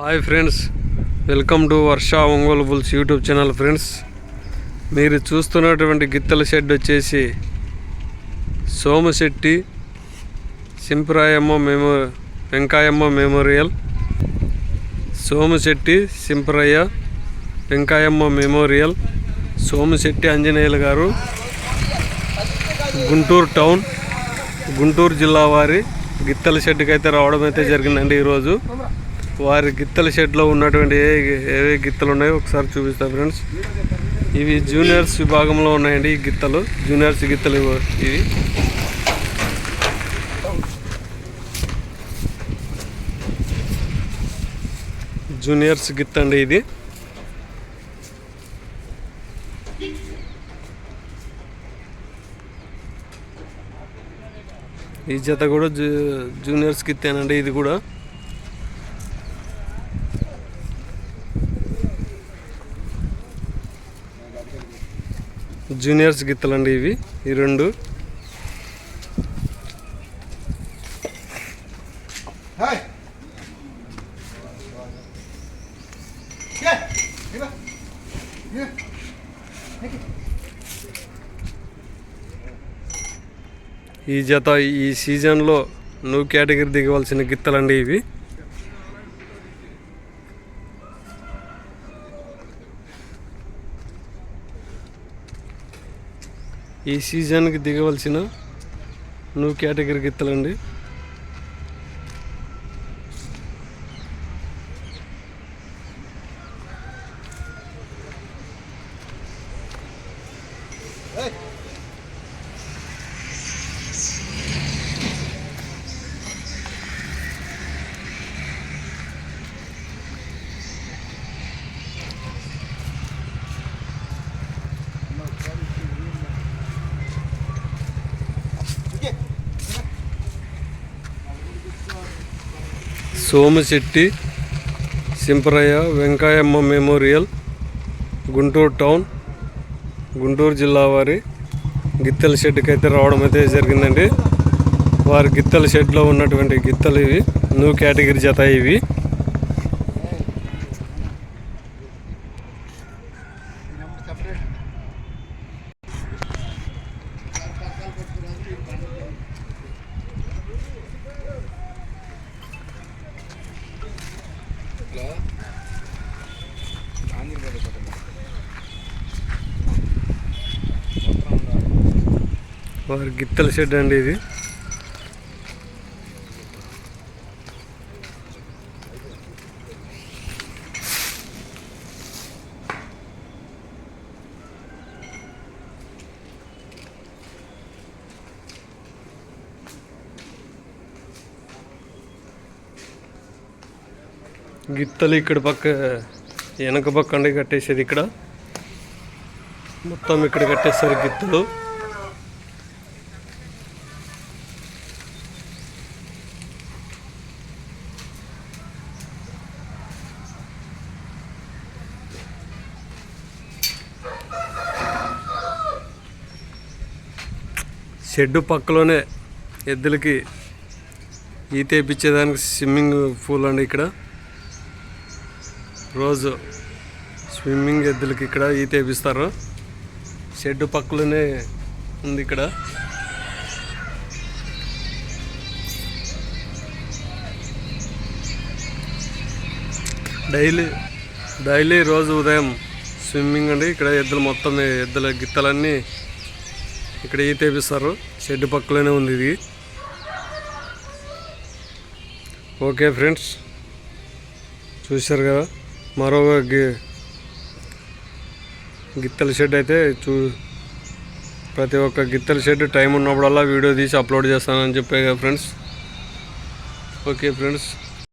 Hi friends welcome to Varsha Ongole bulls YouTube channel friends మీరు చూస్తున్నటువంటి గిత్తల shed వచ్చేసి Somasetty Simparayamma memo Venkayamma memorial Somasetty Simparayya Venkayamma memorial Somasetty Anjaneyulu garu Guntur town Guntur జిల్లా వారి గిత్తల షెడ్కి అయితే రావడం అయితే జరిగిందండి ఈరోజు. వారి గిత్తల షెడ్లో ఉన్నటువంటి ఏ ఏ గిత్తలు ఉన్నాయో ఒకసారి చూపిస్తాను ఫ్రెండ్స్. ఇవి జూనియర్స్ విభాగంలో ఉన్నాయండి ఈ గిత్తలు. జూనియర్స్ గిత్తలు ఇవి. జూనియర్స్ గిత్త అండి ఇది. ఈ జత కూడా జూ జూనియర్స్ గిత్తేనండి ఇది కూడా. జూనియర్స్ గిత్తలండి ఇవి ఈ రెండు! ఈ జత ఈ సీజన్లో నువ్వు కేటగిరీ దిగవలసిన గిత్తలండి ఇవి. ఈ సీజన్కి దిగవలసిన న్యూ కేటగిరీ గిత్తలండి Hey! Somasetty Simparayya Venkayamma memorial Guntur town Guntur జిల్లా వారి గిత్తెల షెడ్కి అయితే రావడం అయితే జరిగిందండి. వారి గిత్తెల షెడ్లో ఉన్నటువంటి గిత్తలు ఇవి న్యూ కేటగిరీ జత ఇవి. వారి గిత్తల షెడ్ అండి ఇది. గిత్తలు ఇక్కడ పక్క వెనక పక్క అండి కట్టేసేది ఇక్కడ. మొత్తం ఇక్కడ కట్టేస్తారు గిత్తలు. షెడ్ పక్కలోనే ఎద్దులకి ఈత వేయించేదానికి స్విమ్మింగ్ పూల్ అండి ఇక్కడ. రోజు స్విమ్మింగ్ ఎద్దులకి ఇక్కడ ఈత వేపిస్తారు. షెడ్ పక్కలోనే ఉంది ఇక్కడ. డైలీ డైలీ రోజు ఉదయం స్విమ్మింగ్ అండి. ఇక్కడ ఎద్దులు మొత్తం ఎద్దుల గిత్తలన్నీ ఇక్కడ ఈ తెప్పిస్తారు? షెడ్ పక్కలోనే ఉంది ఇది. Okay friends. చూశారు కదా? మరో గి గిత్తల షెడ్ అయితే చూ ప్రతి ఒక్క గిత్తల షెడ్ టైం ఉన్నప్పుడల్లా వీడియో తీసి అప్లోడ్ చేస్తానని చెప్పే కదా ఫ్రెండ్స్? Okay friends.